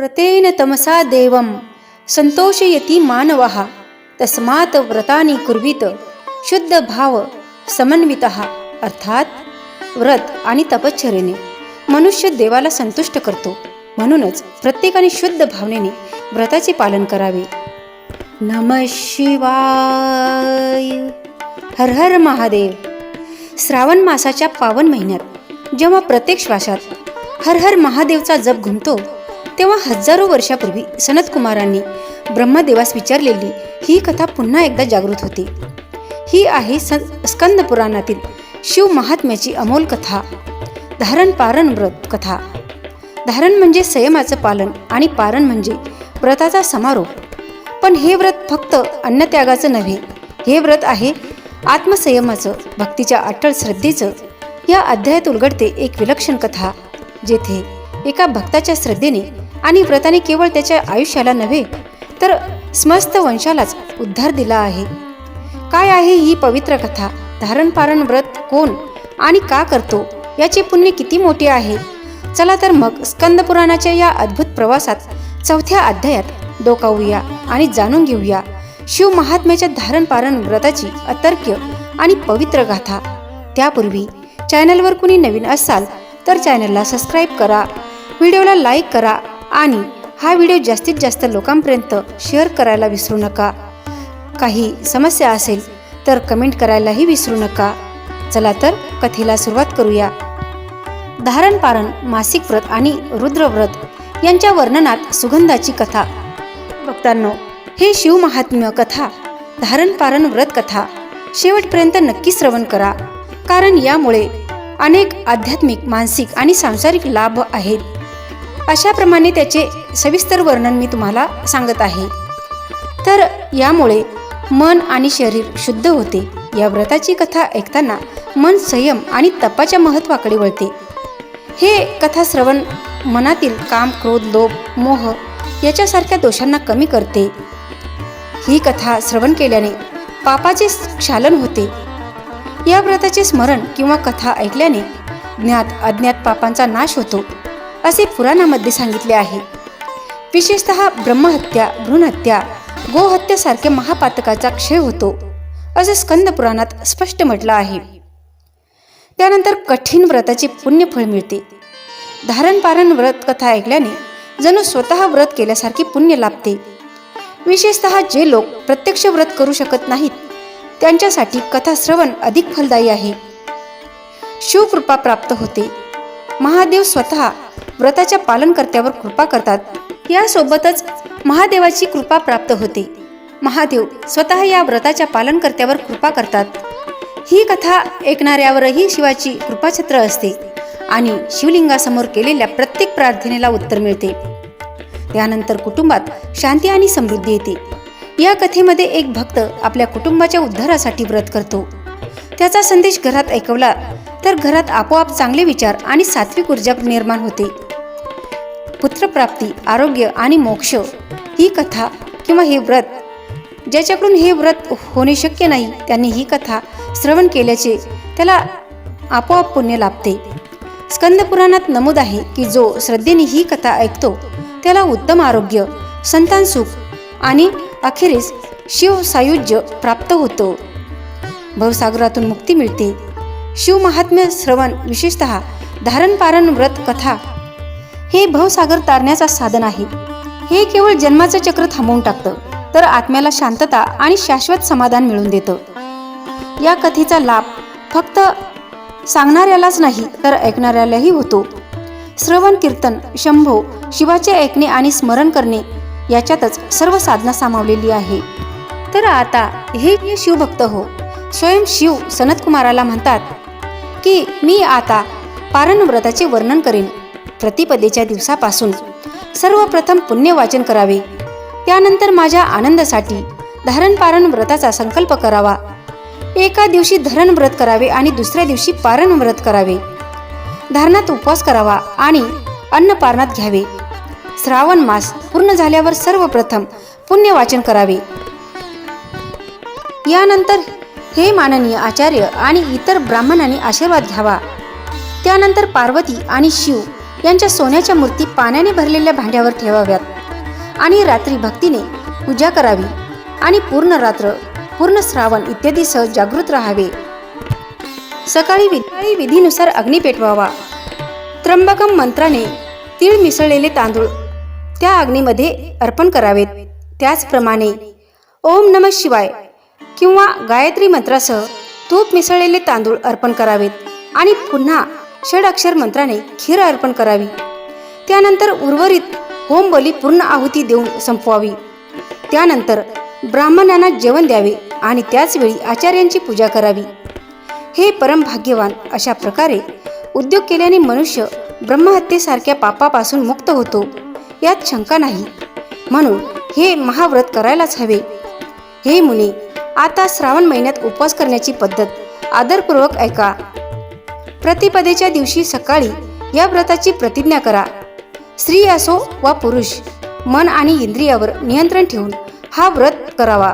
व्रतेन तमसा देवं। संतोषयती मानवः। तस्मात् व्रतानी कुर्वीत। शुद्ध भाव समन्वित। अर्थात व्रत आणि तपश्चर्येने। मनुष्य देवाला संतुष्ट करतो। म्हणूनच प्रत्येकाने शुद्ध भावनेने व्रताचे पालन करावे। नम शिवाय। हर हर महादेव। श्रावण मासाच्या पावन महिन्यात जेव्हा प्रत्येक श्वासात हर हर महादेवचा जप घुमतो तेव्हा हजारो वर्षापूर्वी सनत कुमारांनी ब्रह्मदेवास विचारलेली ही कथा पुन्हा एकदा जागृत होते. ही आहे स्कंद पुराणातील शिव महात्म्याची अमोल कथा धारण पारण व्रत कथा. धारण म्हणजे संयमाचं पालन आणि पारण म्हणजे व्रताचा समारोप. पण हे व्रत फक्त अन्नत्यागाचं नव्हे हे व्रत आहे आत्मसंयमाचं भक्तीच्या अटळ श्रद्धेचं. या अध्यायात उलगडते एक विलक्षण कथा जेथे एका भक्ताच्या श्रद्धेने आणि व्रताने केवळ त्याच्या आयुष्याला नव्हे तर समस्त वंशालाच उद्धार दिला आहे. काय आहे ही पवित्र कथा? धारण पारण व्रत कोण आणि का करतो? याचे पुण्य किती मोठे आहे? चला तर मग स्कंद पुराणाच्या या अद्भुत प्रवासात चौथ्या अध्यायात डोकावूया आणि जाणून घेऊया शिव महात्म्याच्या धारण पारण व्रताची अतर्क्य आणि पवित्र गाथा. त्यापूर्वी चॅनलवर कुणी नवीन असाल तर चॅनलला सबस्क्राईब करा व्हिडिओला लाईक करा आणि हा व्हिडिओ जास्तीत जास्त लोकांपर्यंत शेअर करायला विसरू नका. काही समस्या असेल तर कमेंट करायलाही विसरू नका. चला तर कथेला सुरुवात करूया. धारण पारण मासिक व्रत आणि रुद्रव्रत यांच्या वर्णनात सुगंधाची कथा. भक्तांनो हे शिवमहात्म्य कथा धारण पारण व्रत कथा शेवटपर्यंत नक्की श्रवण करा. कारण यामुळे अनेक आध्यात्मिक मानसिक आणि सांसारिक लाभ आहेत. अशाप्रमाणे त्याचे सविस्तर वर्णन मी तुम्हाला सांगत आहे. तर यामुळे मन आणि शरीर शुद्ध होते. या व्रताची कथा ऐकताना मन संयम आणि तपाच्या महत्वाकडे वळते. हे कथा श्रवण मनातील काम क्रोध लोभ मोह याच्यासारख्या दोषांना कमी करते. ही कथा श्रवण केल्याने पापाचे क्षालन होते. या व्रताचे स्मरण किंवा कथा ऐकल्याने ज्ञात अज्ञात पापांचा नाश होतो. असे पुराणामध्ये सांगितले आहे. विशेषत ब्रह्महत्या भ्रूणहत्या गोहत्यासारख्या महापातकाचा क्षय होतो असं स्कंद पुराणात स्पष्ट म्हटलं आहे. त्यानंतर कठीण व्रताचे पुण्यफळ मिळते. धारणपारण व्रत कथा ऐकल्याने जणू स्वतः व्रत केल्यासारखे पुण्य लाभते. विशेषतः जे लोक प्रत्यक्ष व्रत करू शकत नाहीत त्यांच्यासाठी कथा श्रवण अधिक फलदायी आहे. शिवकृपा प्राप्त होते. महादेव स्वतः व्रताच्या पालनकर्त्यावर कृपा करतात. यासोबतच महादेवाची कृपा प्राप्त होते. महादेव स्वतः या व्रताच्या पालनकर्त्यावर कृपा करतात. ही कथा ऐकणाऱ्यावरही शिवाची कृपाछत्र असते आणि शिवलिंगासमोर केलेल्या प्रत्येक प्रार्थनेला उत्तर मिळते. त्यानंतर कुटुंबात शांती आणि समृद्धी येते. या कथेमध्ये एक भक्त आपल्या कुटुंबाच्या उद्धारासाठी व्रत करतो. त्याचा संदेश घरात ऐकवला तर घरात आपोआप चांगले विचार आणि सात्विक ऊर्जा निर्माण होते. पुत्रप्राप्ती आरोग्य आणि मोक्ष ही कथा किंवा हे व्रत ज्याच्याकडून हे व्रत होणे शक्य नाही त्यांनी ही कथा श्रवण केल्याचे त्याला आपोआप पुण्य लाभते. स्कंदपुराणात नमूद आहे की जो श्रद्धेने ही कथा ऐकतो त्याला उत्तम आरोग्य संतान सुख आणि अखेरीस शिव सायुज्य प्राप्त होतो. भवसागरातून मुक्ती मिळते. शिव महात्म्य श्रवण विशेषतः धारणपारण व्रत कथा हे भवसागर तारण्याचा साधन आहे. हे केवळ जन्माचं चक्र थांबवून टाकतं तर आत्म्याला शांतता आणि शाश्वत समाधान मिळून देतं. या कथेचा लाभ फक्त सांगणाऱ्यालाच नाही तर ऐकणाऱ्यालाही होतो. श्रवण कीर्तन शंभो शिवाचे ऐकणे आणि स्मरण करणे याच्यातच सर्व साधना सामावलेली आहे. तर आता हे शिवभक्त हो स्वयं शिव सनतकुमाराला म्हणतात की मी आता पारण व्रताचे वर्णन करेन. प्रतिपदेच्या दिवसापासून सर्वप्रथम पुण्यवाचन करावे. त्यानंतर माझ्या आनंदासाठी धारणपारण व्रताचा संकल्प करावा. एका दिवशी धरण व्रत करावे आणि दुसऱ्या दिवशी पारण व्रत करावे. धारणात उपवास करावा आणि अन्न पारणात घ्यावे. श्रावण मास पूर्ण झाल्यावर सर्वप्रथम पुण्यवाचन करावे. यानंतर हे माननीय आचार्य आणि इतर ब्राह्मणांनी आशीर्वाद घ्यावा. त्यानंतर पार्वती आणि शिव यांच्या सोन्याच्या मूर्ती पाण्याने भरलेल्या भांड्यावर ठेवाव्यात. आणि रात्री भक्तीने पूजा करावी. आणि पूर्ण रात्र पूर्ण श्रावण इत्यादीसह जागृत राहावे. सकाळी सकाळी विधीनुसार अग्नी पेटवावा. त्र्यंबकम मंत्राने तीळ मिसळलेले तांदूळ त्या अग्नीमध्ये अर्पण करावेत. त्याचप्रमाणे ओम नम शिवाय किंवा गायत्री मंत्रासह तूप मिसळलेले तांदूळ अर्पण करावेत. आणि पुन्हा षड अक्षर मंत्राने खीर अर्पण करावी. त्यानंतर उर्वरित होमबली पूर्ण आहुती देऊन संपवावी. त्यानंतर ब्राह्मणांना जेवण द्यावे आणि त्याचवेळी आचार्यांची पूजा करावी. हे परम भाग्यवान अशा प्रकारे उद्योग केल्याने मनुष्य ब्रह्महत्येसारख्या पापापासून मुक्त होतो. यात शंका नाही. म्हणून हे महाव्रत करायलाच हवे. हे मुनी आता श्रावण महिन्यात उपवास करण्याची पद्धत आदरपूर्वक ऐका. प्रतिपदेच्या दिवशी सकाळी या व्रताची प्रतिज्ञा करा. स्त्री असो वा पुरुष मन आणि इंद्रियावर नियंत्रण ठेवून हा व्रत करावा.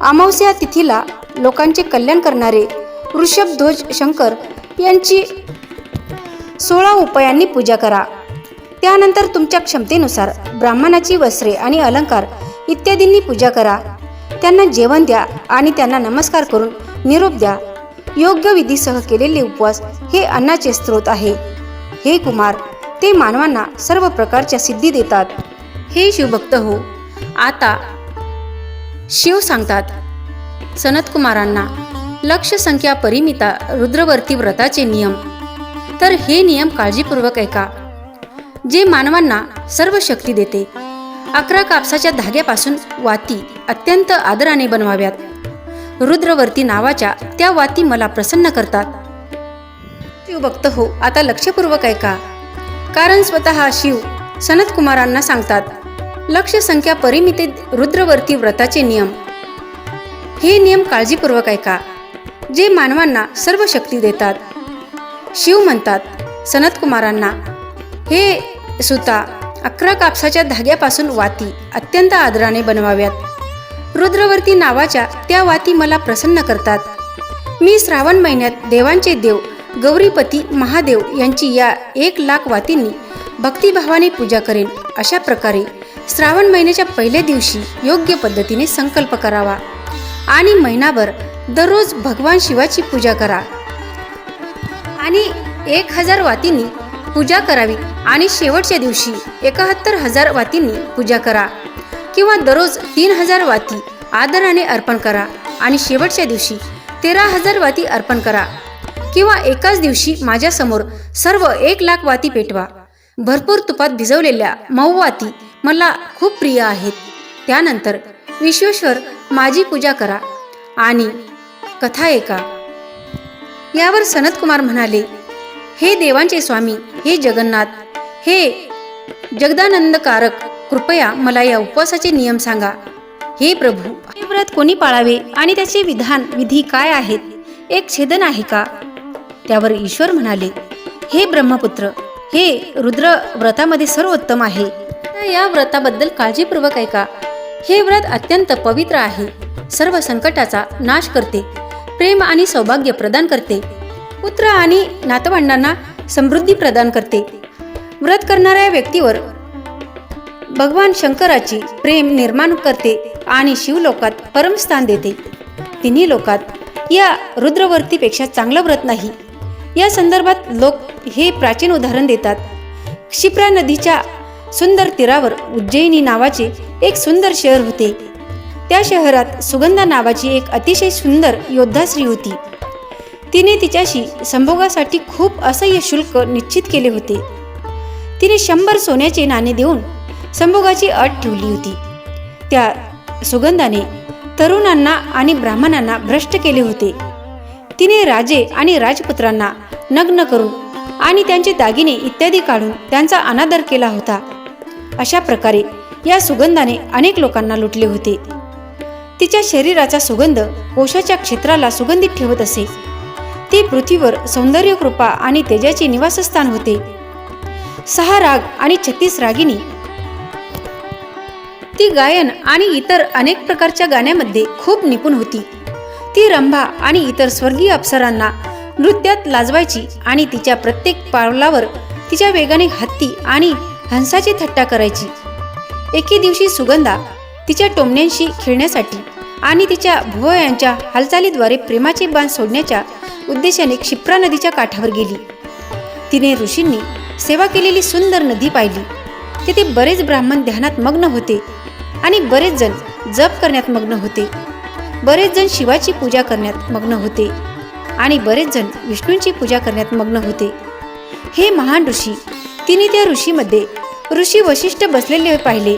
अमावस्या तिथीला लोकांचे कल्याण करणारे ऋषभध्वज शंकर यांची सोळा उपायांनी पूजा करा. त्यानंतर तुमच्या क्षमतेनुसार ब्राह्मणाची वस्त्रे आणि अलंकार इत्यादींनी पूजा करा. त्यांना जेवण द्या आणि त्यांना नमस्कार करून निरोप द्या. योग्य विधीसह केलेले उपवास हे अन्नाचे स्रोत आहे. हे कुमार ते मानवांना सर्व प्रकारच्या सिद्धी देतात. हे शिवभक्त हो आता शिव सांगतात सनतकुमारांना लक्ष संख्या परिमिता रुद्रवर्ती व्रताचे नियम. तर हे नियम काळजीपूर्वक ऐका. जे मानवांना सर्व शक्ती देते अकरा कापसाच्या धाग्यापासून वाती अत्यंत आदराने बनवाव्यात. रुद्रवर्ती नावाच्या त्या वाती मला प्रसन्न करतात. शिवभक्त हो आता लक्षपूर्वक ऐका. कारण स्वतः शिव सनत कुमारांना सांगतात लक्ष संख्या परिमितीत रुद्रवर्ती व्रताचे नियम. हे नियम काळजीपूर्वक ऐका. जे मानवांना सर्व शक्ती देतात. शिव म्हणतात सनत कुमारांना हे सुता अकरा कापसाच्या धाग्यापासून वाती अत्यंत आदराने बनवाव्यात. रुद्रवर्ती नावाच्या त्या वाती मला प्रसन्न करतात. मी श्रावण महिन्यात देवांचे देव गौरीपती महादेव यांची या एक लाख वातींनी भक्तिभावाने पूजा करेन. अशा प्रकारे श्रावण महिन्याच्या पहिल्या दिवशी योग्य पद्धतीने संकल्प करावा आणि महिनाभर दररोज भगवान शिवाची पूजा करा. आणि एक हजार वातींनी पूजा करावी आणि शेवटच्या दिवशी एकाहत्तर हजार वातींनी पूजा करा. किंवा दररोज तीन हजार वाती आदराने अर्पण करा. आणि शेवटच्या दिवशी तेरा हजार वाती अर्पण करा. किंवा एकाच दिवशी माझ्यासमोर सर्व एक लाख वाती पेटवा. भरपूर तुपात भिजवलेल्या मऊ वाती मला खूप प्रिय आहेत. त्यानंतर विश्वेश्वर माझी पूजा करा. आणि कथा ऐका. यावर सनत कुमार म्हणाले हे देवांचे स्वामी हे जगन्नाथ हे जगदानंदकारक कृपया मला या उपवासाचे नियम सांगा. हे प्रभू हे व्रत कोणी पाळावे आणि त्याचे विधान विधी काय आहेत? एक छेदन आहे का? त्यावर ईश्वर म्हणाले हे ब्रह्मपुत्र हे रुद्र व्रतामध्ये सर्वोत्तम आहे. या व्रताबद्दल काळजीपूर्वक ऐका. हे व्रत अत्यंत पवित्र आहे. सर्व संकटाचा नाश करते. प्रेम आणि सौभाग्य प्रदान करते. पुत्र आणि नातवंडांना समृद्धी प्रदान करते. व्रत करणाऱ्या व्यक्तीवर भगवान शंकराची प्रेम निर्माण करते आणि शिवलोकात परमस्थान देते. तिन्ही लोकात या रुद्रवर्तीपेक्षा चांगलं व्रत नाही. या संदर्भात लोक हे प्राचीन उदाहरण देतात. क्षिप्रा नदीच्या सुंदर तीरावर उज्जैनी नावाचे एक सुंदर शहर होते. त्या शहरात सुगंधा नावाची एक अतिशय सुंदर योद्धाश्री होती. तिने तिच्याशी संभोगासाठी खूप असह्य शुल्क निश्चित केले होते. तिने शंभर सोन्याचे नाणे देऊन संभोगाची अट ठेवली होती. त्या सुगंधाने तरुणांना आणि ब्राह्मणांना भ्रष्ट केले होते. तिने राजे आणि राजपुत्रांना नग्न करून आणि त्यांचे दागिने इत्यादी काढून त्यांचा अनादर केला होता. अशा प्रकारे या सुगंधाने अनेक लोकांना लुटले होते. तिच्या शरीराचा सुगंध कोशाच्या क्षेत्राला सुगंधित ठेवत असे. ती पृथ्वीवर सौंदर्य कृपा आणि तेजाचे निवासस्थान होते. सहा राग आणि छत्तीस रागिनी ती गायन आणि इतर अनेक प्रकारच्या गाण्यामध्ये खूप निपुण होती. ती रंभा आणि इतर स्वर्गीय अप्सरांना नृत्यात लाजवायची आणि तिच्या प्रत्येक पावलावर तिच्या वेगाने हत्ती आणि हंसाची थट्टा करायची. एके दिवशी सुगंधा तिच्या टोमण्यांशी खेळण्यासाठी आणि तिच्या भुवयांच्या हालचालीद्वारे प्रेमाचे बाण सोडण्याच्या उद्देशाने क्षिप्रा नदीच्या काठावर गेली. तिने ऋषींनी सेवा केलेली सुंदर नदी पाहिली. तिथे बरेच ब्राह्मण ध्यानात मग्न होते. आणि बरेच जण जप करण्यात मग्न होते. बरेच जण शिवाची पूजा करण्यात मग्न होते आणि बरेच जण विष्णूंची पूजा करण्यात मग्न होते. हे महान ऋषी तिने त्या ऋषीमध्ये ऋषी वशिष्ठ बसलेले पाहिले.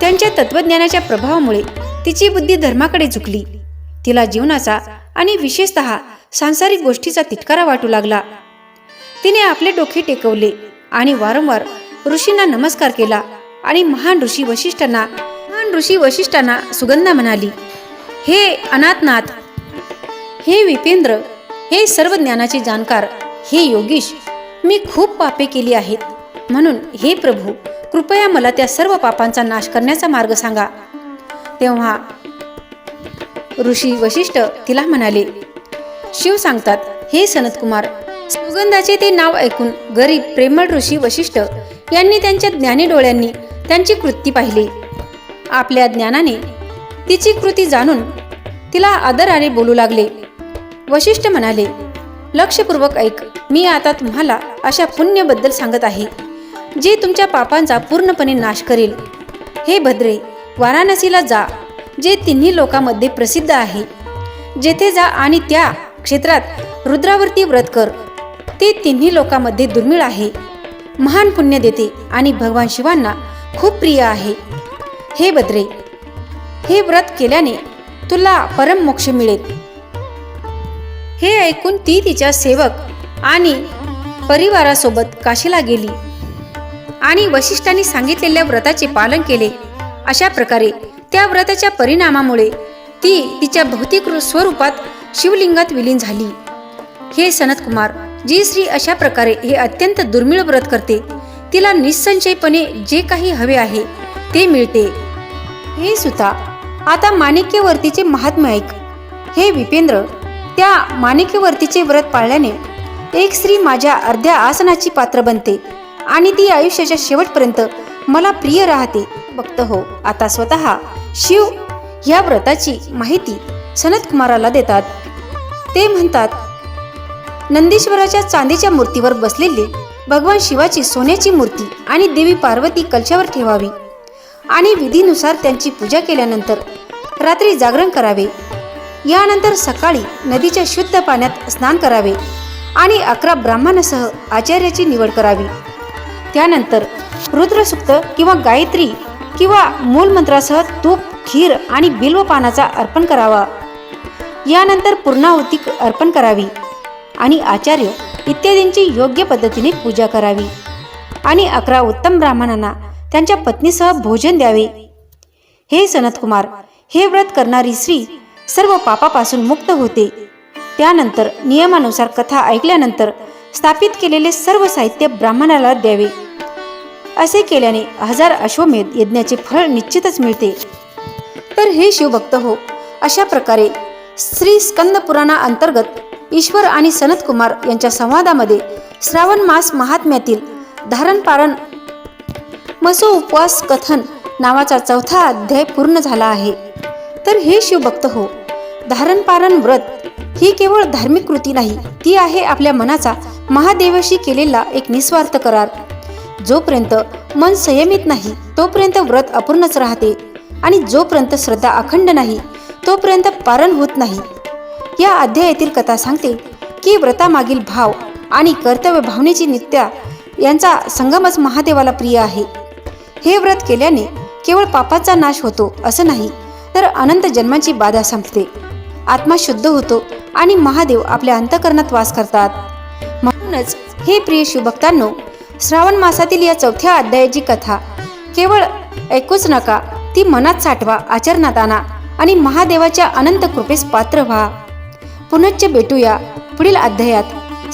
त्यांच्या तत्वज्ञानाच्या प्रभावामुळे तिची बुद्धी धर्माकडे झुकली. तिला जीवनाचा आणि विशेषत सांसारिक गोष्टीचा तिटकारा वाटू लागला. तिने आपले डोके टेकवले आणि वारंवार ऋषींना नमस्कार केला. आणि महान ऋषी वशिष्ठांना महान ऋषी वशिष्ठांना सुगंधा म्हणाली हे अनाथनाथ हे विपेंद्र हे सर्व ज्ञानाचे जाणकार हे योगीश मी खूप पापे केली आहेत. म्हणून हे प्रभू कृपया मला त्या सर्व पापांचा नाश करण्याचा मार्ग सांगा. तेव्हा ऋषी वशिष्ठ तिला म्हणाले शिव सांगतात हे सनतकुमार सुगंधाचे ते नाव ऐकून गरीब प्रेमळ ऋषी वशिष्ठ यांनी त्यांच्या ज्ञानी डोळ्यांनी त्यांची कृती पाहिली. आपल्या ज्ञानाने तिची कृती जाणून तिला आदराने बोलू लागले. वशिष्ठ म्हणाले लक्षपूर्वक ऐक मी आता तुम्हाला अशा पुण्यबद्दल सांगत आहे जे तुमच्या पापांचा पूर्णपणे नाश करेल. हे भद्रे वाराणसीला जा जे तिन्ही लोकांमध्ये प्रसिद्ध आहे. जेथे जा आणि त्या क्षेत्रात रुद्रावरती व्रत कर. ते तिन्ही लोकांमध्ये दुर्मिळ आहे. महान पुण्य देते आणि भगवान शिवांना खूप प्रिय आहे. हे बद्रे हे व्रत केल्याने तुला परम मोक्ष मिळेल. हे ऐकून ती तिच्या सेवक आणि परिवारासोबत काशीला गेली आणि वशिष्ठांनी सांगितलेल्या व्रताचे पालन केले. अशा प्रकारे त्या व्रताच्या परिणामामुळे ती तिच्या भौतिक स्वरूपात शिवलिंगात विलीन झाली. हे सनतकुमार जी श्री अशा प्रकारे हे अत्यंत दुर्मिळ व्रत करते तिला निसंशयपणे जे काही हवे आहे ते मिळते. हे सुता आता माणिक्यवर्तीचे महात्म्य ऐक. हे विपेंद्र त्या माणिक्यवर्तीचे व्रत पाळल्याने एक स्त्री माझ्या अर्ध्या आसनाची पात्र बनते आणि ती आयुष्याच्या शेवटपर्यंत मला प्रिय राहते. भक्त हो आता स्वतः शिव या व्रताची माहिती सनतकुमाराला देतात. ते म्हणतात नंदीश्वराच्या चांदीच्या मूर्तीवर बसलेली भगवान शिवाची सोन्याची मूर्ती आणि देवी पार्वती कलशावर ठेवावी. आणि विधीनुसार त्यांची पूजा केल्यानंतर रात्री जागरण करावे. यानंतर सकाळी नदीच्या शुद्ध पाण्यात स्नान करावे आणि अकरा ब्राह्मणासह आचार्याची निवड करावी. त्यानंतर रुद्रसुक्त किंवा गायत्री किंवा मूलमंत्रासह तूप खीर आणि बिल्व पानाचा अर्पण करावा. यानंतर पूर्णाहुती अर्पण करावी आणि आचार्य इत्यादींची योग्य पद्धतीने पूजा करावी. आणि अकरा उत्तम ब्राह्मणांना त्यांच्या पत्नीसह भोजन द्यावे. हे सनतकुमार हे व्रत करणारी स्त्री सर्व पापापासून मुक्त होते. त्यानंतर नियमानुसार कथा ऐकल्यानंतर स्थापित केलेले सर्व साहित्य ब्राह्मणाला द्यावे. असे केल्याने हजार अश्वमेध यज्ञाचे फळ निश्चितच मिळते. तर हे शिवभक्त हो अशा प्रकारे श्री स्कंद पुराणा अंतर्गत ईश्वर आणि सनत कुमार यांच्या संवादामध्ये श्रावण मास महात्म्यातील धारणपारण मसो उपवास कथन नावाचा चौथा अध्याय पूर्ण झाला आहे. तर हे शिवभक्त हो धारणपारण व्रत ही केवळ धार्मिक कृती नाही ती आहे आपल्या मनाचा महादेवाशी केलेला एक निस्वार्थ करार. जोपर्यंत मन संयमित नाही तोपर्यंत व्रत अपूर्णच राहते आणि जोपर्यंत श्रद्धा अखंड नाही तोपर्यंत पारण होत नाही. या अध्यायातील कथा सांगते की व्रतामागील भाव आणि कर्तव्य भावनेची नित्या यांचा संगमच महादेवाला प्रिय आहे. हे व्रत केल्याने केवळ पापाचा नाश होतो असं नाही तर अनंत जन्मांची बाधा संपते. आत्मा शुद्ध होतो आणि महादेव आपल्या अंतकरणात वास करतात. म्हणूनच हे प्रिय शिवभक्तांनो श्रावण मासातील या चौथ्या अध्यायाची कथा केवळ ऐकूच नका ती मनात साठवा आचरणात आणा आणि महादेवाच्या अनंत कृपेस पात्र व्हा. पुनश्च भेटूया पुढील अध्यायात.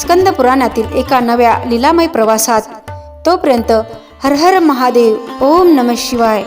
स्कंद पुराणातील एका नव्या लीलामय प्रवासात. तोपर्यंत हर हर महादेव ओम नम शिवाय.